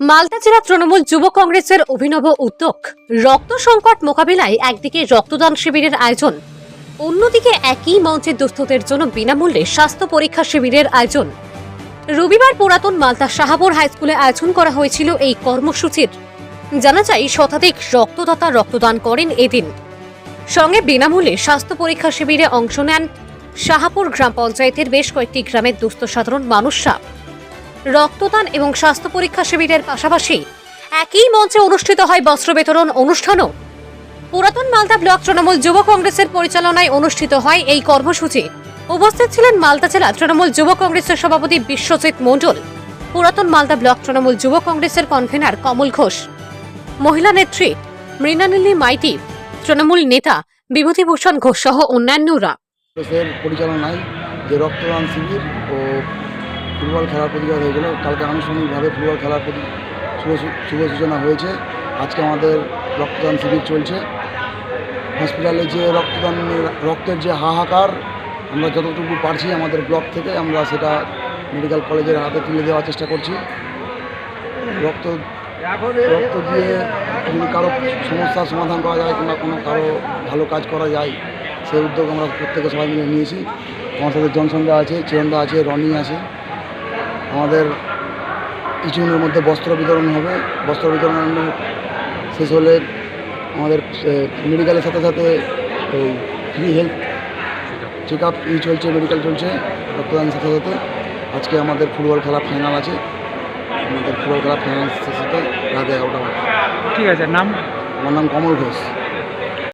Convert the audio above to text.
মালদা জেলা তৃণমূল যুব কংগ্রেসের অভিনব উদ্যোগ। রক্ত সংকট মোকাবিলায় একদিকে রক্তদান শিবিরের আয়োজন, অন্যদিকে একই মঞ্চের দুস্থদের জন্য বিনামূল্যে স্বাস্থ্য পরীক্ষা শিবিরের আয়োজন। রবিবার পুরাতন মালদা শাহাপুর হাইস্কুলে আয়োজন করা হয়েছিল এই কর্মসূচির। জানা যায়, শতাধিক রক্তদাতা রক্তদান করেন এদিন। সঙ্গে বিনামূল্যে স্বাস্থ্য পরীক্ষা শিবিরে অংশ নেন শাহাপুর গ্রাম পঞ্চায়েতের বেশ কয়েকটি গ্রামের দুস্থ সাধারণ মানুষরা। রক্তদান এবং স্বাস্থ্য পরীক্ষা শিবিরের পাশাপাশি একই মঞ্চে অনুষ্ঠিত হয় বস্ত্র বিতরণ অনুষ্ঠানও। পুরাতন মালদা ব্লক তৃণমূল যুব কংগ্রেসের পরিচালনায় অনুষ্ঠিত হয় এই কর্মসূচি। উপস্থিত ছিলেন মালদা জেলা তৃণমূল যুব কংগ্রেসের সভাপতি বিশ্বজিৎ মণ্ডল, পুরাতন মালদা ব্লক তৃণমূল যুব কংগ্রেসের কনভেনার কমল ঘোষ, মহিলা নেত্রী মৃণালিনী মাইতি, তৃণমূল নেতা বিভূতিভূষণ ঘোষ সহ অন্যান্যরা। পরিচালনায় যে রক্তদান শিবির ও ফুটবল খেলার প্রতিযোগিতা হয়ে গেল কালকে আনুষ্ঠানিকভাবে ফুটবল খেলার প্রতি শুভ সূচনা হয়েছে। আজকে আমাদের রক্তদান শিবির চলছে। হসপিটালে যে রক্তদান রক্তের যে হাহাকার, আমরা যতটুকু পারছি আমাদের ব্লক থেকে, আমরা সেটা মেডিকেল কলেজের হাতে তুলে দেওয়ার চেষ্টা করছি। রক্ত রক্ত দিয়ে যদি কারও সমস্যার সমাধান করা যায় কিংবা কোনো কারও ভালো কাজ করা যায়, সেই উদ্যোগ আমরা প্রত্যেকে সবাই মিলে নিয়েছি। আমার সাথে জনসনদা আছে, চিরন্দা আছে, রনি আছে। আমাদের কিছুদিনের মধ্যে বস্ত্র বিতরণ হবে। বস্ত্র বিতরণ শেষ হলে আমাদের মেডিকেলের সাথে সাথে ওই ফ্রি হেলথ চেক আপ ই চলছে মেডিকেল চলছে রক্তদানের সাথে সাথে। আজকে আমাদের ফুটবল খেলা ফাইনাল আছে। আমাদের ফুটবল খেলা ফাইনাল সাথে সাথে রাত এগারোটা ঠিক আছে নাম? আমার নাম কমল ঘোষ।